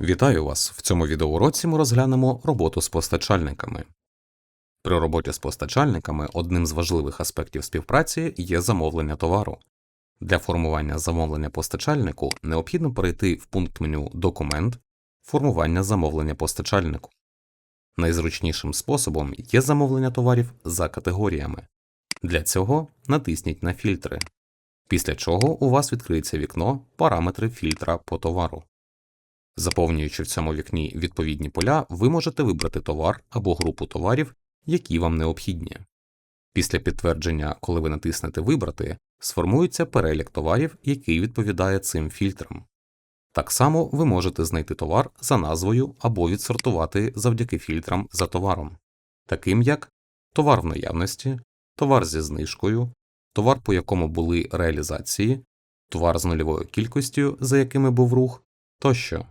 Вітаю вас! В цьому відеоуроці ми розглянемо роботу з постачальниками. При роботі з постачальниками одним з важливих аспектів співпраці є замовлення товару. Для формування замовлення постачальнику необхідно перейти в пункт меню Документ, формування замовлення постачальнику. Найзручнішим способом є замовлення товарів за категоріями. Для цього натисніть на фільтри, після чого у вас відкриється вікно Параметри фільтра по товару. Заповнюючи в цьому вікні відповідні поля, ви можете вибрати товар або групу товарів, які вам необхідні. Після підтвердження, коли ви натиснете Вибрати, сформується перелік товарів, який відповідає цим фільтрам. Так само ви можете знайти товар за назвою або відсортувати завдяки фільтрам за товаром, таким як товар в наявності, товар зі знижкою, товар, по якому були реалізації, товар з нульовою кількістю, за якими був рух тощо.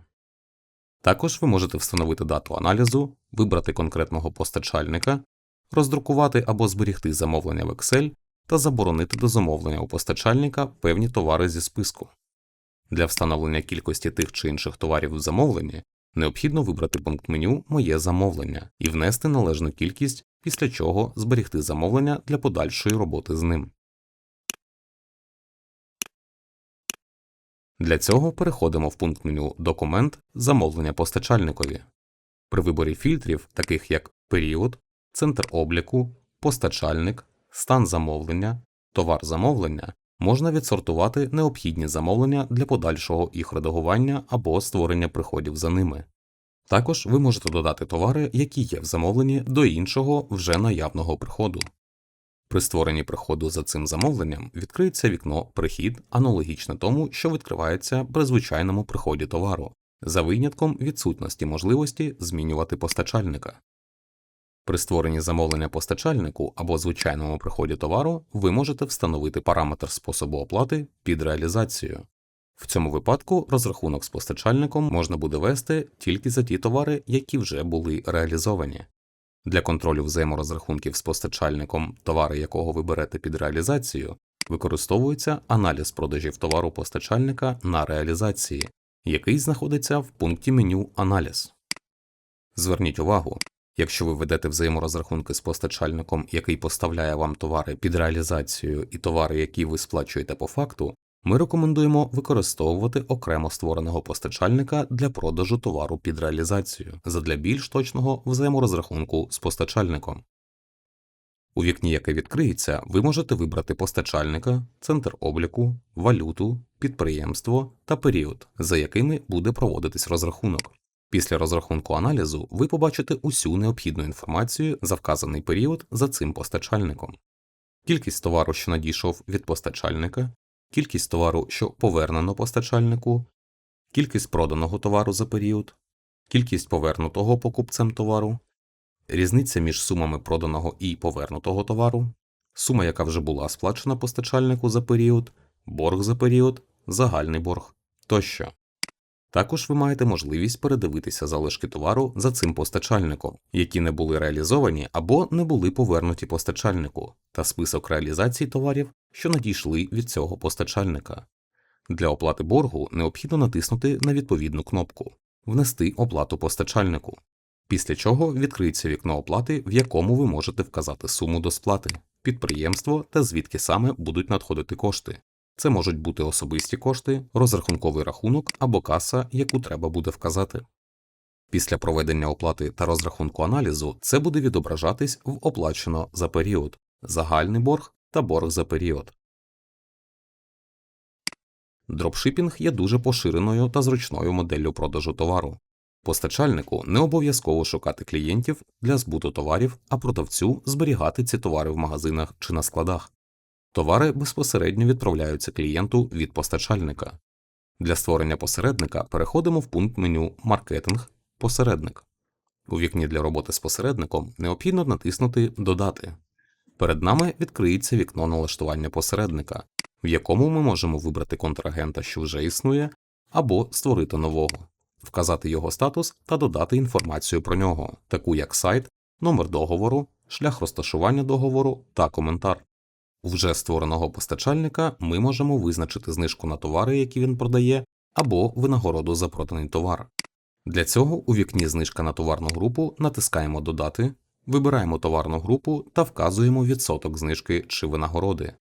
Також ви можете встановити дату аналізу, вибрати конкретного постачальника, роздрукувати або зберігти замовлення в Excel та заборонити до замовлення у постачальника певні товари зі списку. Для встановлення кількості тих чи інших товарів в замовленні необхідно вибрати пункт меню Моє замовлення і внести належну кількість, після чого зберігти замовлення для подальшої роботи з ним. Для цього переходимо в пункт меню Документ Замовлення постачальникові. При виборі фільтрів, таких як період, центр обліку, постачальник, стан замовлення, товар замовлення, можна відсортувати необхідні замовлення для подальшого їх редагування або створення приходів за ними. Також ви можете додати товари, які є в замовленні, до іншого вже наявного приходу. При створенні приходу за цим замовленням відкриється вікно Прихід, аналогічне тому, що відкривається при звичайному приході товару, за винятком відсутності можливості змінювати постачальника. При створенні замовлення постачальнику або звичайному приході товару ви можете встановити параметр способу оплати під реалізацію. В цьому випадку розрахунок з постачальником можна буде вести тільки за ті товари, які вже були реалізовані. Для контролю взаєморозрахунків з постачальником, товари якого ви берете під реалізацію, використовується аналіз продажів товару постачальника на реалізації, який знаходиться в пункті меню Аналіз. Зверніть увагу, якщо ви ведете взаєморозрахунки з постачальником, який поставляє вам товари під реалізацію, і товари, які ви сплачуєте по факту, ми рекомендуємо використовувати окремо створеного постачальника для продажу товару під реалізацію задля більш точного взаєморозрахунку з постачальником. У вікні, яке відкриється, ви можете вибрати постачальника, центр обліку, валюту, підприємство та період, за якими буде проводитись розрахунок. Після розрахунку аналізу ви побачите усю необхідну інформацію за вказаний період за цим постачальником. Кількість товару, що надійшов від постачальника, кількість товару, що повернено постачальнику, кількість проданого товару за період, кількість повернутого покупцем товару, різниця між сумами проданого і повернутого товару, сума, яка вже була сплачена постачальнику за період, борг за період, загальний борг тощо. Також ви маєте можливість передивитися залишки товару за цим постачальником, які не були реалізовані або не були повернуті постачальнику, та список реалізацій товарів, що надійшли від цього постачальника. Для оплати боргу необхідно натиснути на відповідну кнопку Внести оплату постачальнику, після чого відкриється вікно оплати, в якому ви можете вказати суму до сплати, підприємство та звідки саме будуть надходити кошти. Це можуть бути особисті кошти, розрахунковий рахунок або каса, яку треба буде вказати. Після проведення оплати та розрахунку аналізу це буде відображатись в оплачено за період, загальний борг та борг за період. Дропшипінг є дуже поширеною та зручною моделлю продажу товару. Постачальнику не обов'язково шукати клієнтів для збуту товарів, а продавцю зберігати ці товари в магазинах чи на складах. Товари безпосередньо відправляються клієнту від постачальника. Для створення посередника переходимо в пункт меню Маркетинг Посередник. У вікні для роботи з посередником необхідно натиснути Додати. Перед нами відкриється вікно налаштування посередника, в якому ми можемо вибрати контрагента, що вже існує, або створити нового, вказати його статус та додати інформацію про нього, таку як сайт, номер договору, шлях розташування договору та коментар. У вже створеного постачальника ми можемо визначити знижку на товари, які він продає, або винагороду за проданий товар. Для цього у вікні знижка на товарну групу натискаємо Додати, вибираємо товарну групу та вказуємо відсоток знижки чи винагороди.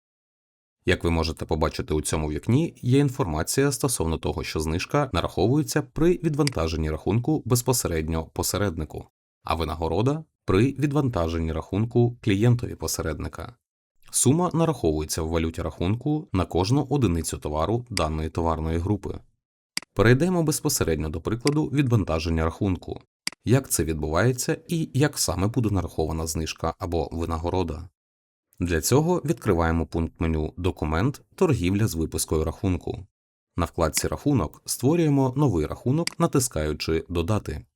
Як ви можете побачити у цьому вікні, є інформація стосовно того, що знижка нараховується при відвантаженні рахунку безпосередньо посереднику, а винагорода при відвантаженні рахунку клієнтові посередника. Сума нараховується в валюті рахунку на кожну одиницю товару даної товарної групи. Перейдемо безпосередньо до прикладу відвантаження рахунку, як це відбувається і як саме буде нарахована знижка або винагорода. Для цього відкриваємо пункт меню Документ Торгівля з випискою рахунку. На вкладці Рахунок створюємо новий рахунок, натискаючи Додати.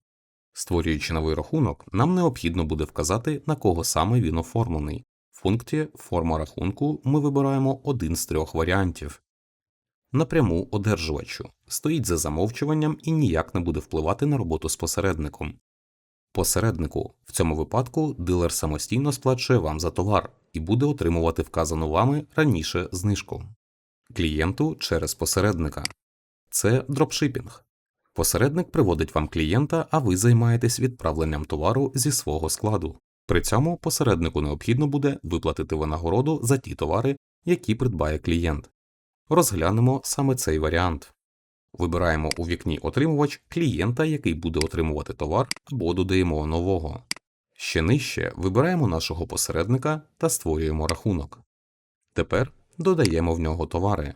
Створюючи новий рахунок, нам необхідно буде вказати, на кого саме він оформлений. В пункті Форма рахунку ми вибираємо один з трьох варіантів. Напряму одержувачу стоїть за замовчуванням і ніяк не буде впливати на роботу з посередником. Посереднику в цьому випадку дилер самостійно сплачує вам за товар і буде отримувати вказану вами раніше знижку. Клієнту через посередника це дропшипінг. Посередник приводить вам клієнта, а ви займаєтесь відправленням товару зі свого складу. При цьому посереднику необхідно буде виплатити винагороду за ті товари, які придбає клієнт. Розглянемо саме цей варіант. Вибираємо у вікні Отримувач клієнта, який буде отримувати товар, або додаємо нового. Ще нижче вибираємо нашого посередника та створюємо рахунок. Тепер додаємо в нього товари.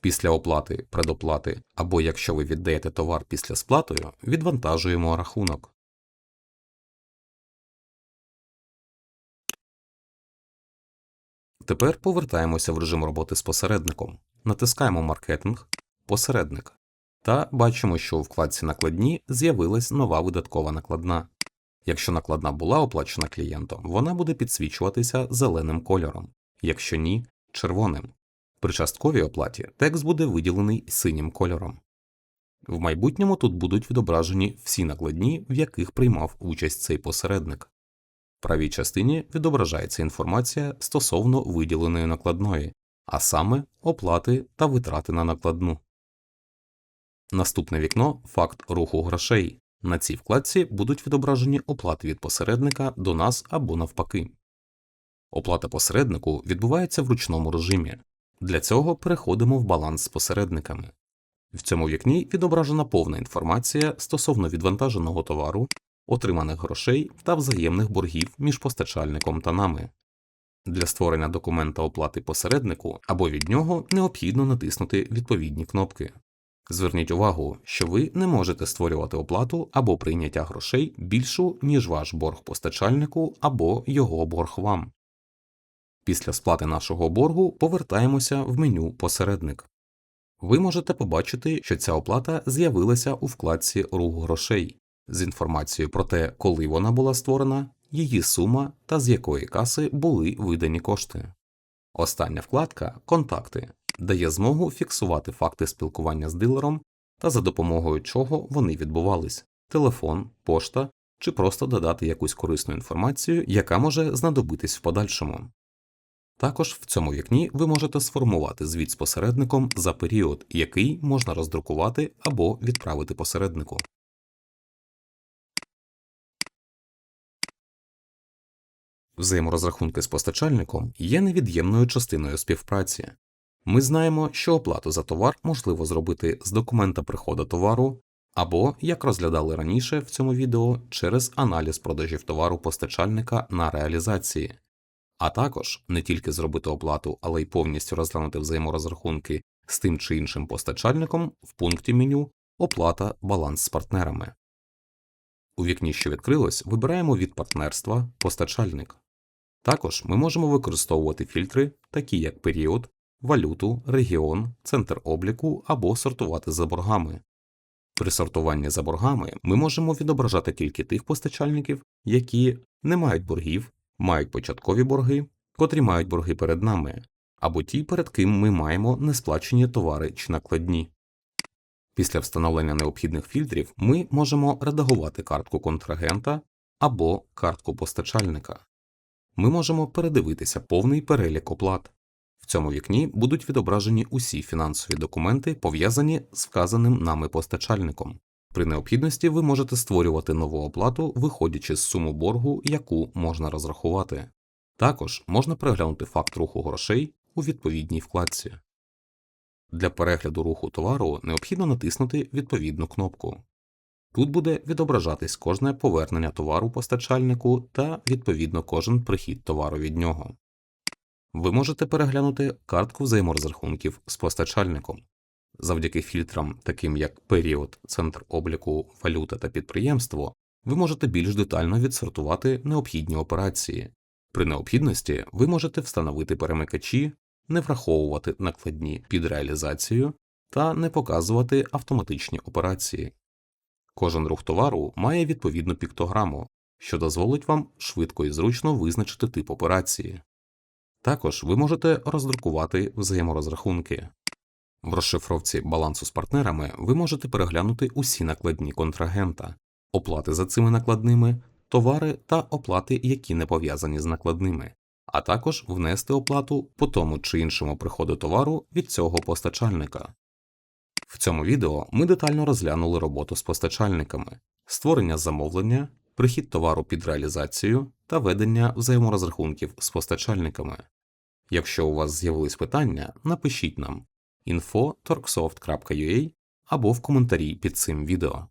Після оплати, предоплати або якщо ви віддаєте товар після сплатою, відвантажуємо рахунок. Тепер повертаємося в режим роботи з посередником, натискаємо Маркетинг, Посередник та бачимо, що у вкладці Накладні з'явилась нова видаткова накладна. Якщо накладна була оплачена клієнтом, вона буде підсвічуватися зеленим кольором, якщо ні червоним. При частковій оплаті текст буде виділений синім кольором. В майбутньому тут будуть відображені всі накладні, в яких приймав участь цей посередник. Правій частині відображається інформація стосовно виділеної накладної, а саме оплати та витрати на накладну. Наступне вікно факт руху грошей. На цій вкладці будуть відображені оплати від посередника до нас або навпаки. Оплата посереднику відбувається в ручному режимі. Для цього переходимо в баланс з посередниками. В цьому вікні відображена повна інформація стосовно відвантаженого товару, отриманих грошей та взаємних боргів між постачальником та нами. Для створення документа оплати посереднику або від нього необхідно натиснути відповідні кнопки. Зверніть увагу, що ви не можете створювати оплату або прийняття грошей більшу, ніж ваш борг постачальнику або його борг вам. Після сплати нашого боргу повертаємося в меню Посередник. Ви можете побачити, що ця оплата з'явилася у вкладці Рух грошей з інформацією про те, коли вона була створена, її сума та з якої каси були видані кошти. Остання вкладка Контакти дає змогу фіксувати факти спілкування з дилером та за допомогою чого вони відбувались телефон, пошта чи просто додати якусь корисну інформацію, яка може знадобитись в подальшому. Також в цьому вікні ви можете сформувати звіт з посередником за період, який можна роздрукувати або відправити посереднику. Взаєморозрахунки з постачальником є невід'ємною частиною співпраці. Ми знаємо, що оплату за товар можливо зробити з документа приходу товару або, як розглядали раніше в цьому відео, через аналіз продажів товару постачальника на реалізації, а також не тільки зробити оплату, але й повністю розглянути взаєморозрахунки з тим чи іншим постачальником в пункті меню Оплата баланс з партнерами. У вікні, що відкрилось, вибираємо від партнерства постачальник. Також ми можемо використовувати фільтри, такі як період, валюту, регіон, центр обліку або сортувати за боргами. При сортуванні за боргами ми можемо відображати тільки тих постачальників, які не мають боргів, мають початкові борги, котрі мають борги перед нами, або ті, перед ким ми маємо несплачені товари чи накладні. Після встановлення необхідних фільтрів ми можемо редагувати картку контрагента або картку постачальника. Ми можемо передивитися повний перелік оплат, В цьому вікні будуть відображені усі фінансові документи, пов'язані з вказаним нами постачальником. При необхідності ви можете створювати нову оплату, виходячи з суму боргу, яку можна розрахувати. Також можна переглянути факт руху грошей у відповідній вкладці. Для перегляду руху товару необхідно натиснути відповідну кнопку. Тут буде відображатись кожне повернення товару постачальнику та відповідно кожен прихід товару від нього. Ви можете переглянути картку взаєморозрахунків з постачальником. Завдяки фільтрам, таким як період, центр обліку, валюта та підприємство, ви можете більш детально відсортувати необхідні операції. При необхідності ви можете встановити перемикачі, не враховувати накладні під реалізацію та не показувати автоматичні операції. Кожен рух товару має відповідну піктограму, що дозволить вам швидко і зручно визначити тип операції. Також ви можете роздрукувати взаєморозрахунки. В розшифровці балансу з партнерами ви можете переглянути усі накладні контрагента, оплати за цими накладними, товари та оплати, які не пов'язані з накладними, а також внести оплату по тому чи іншому приходу товару від цього постачальника. В цьому відео ми детально розглянули роботу з постачальниками, створення замовлення, прихід товару під реалізацію та ведення взаєморозрахунків з постачальниками. Якщо у вас з'явились питання, напишіть нам info.torksoft.ua або в коментарі під цим відео.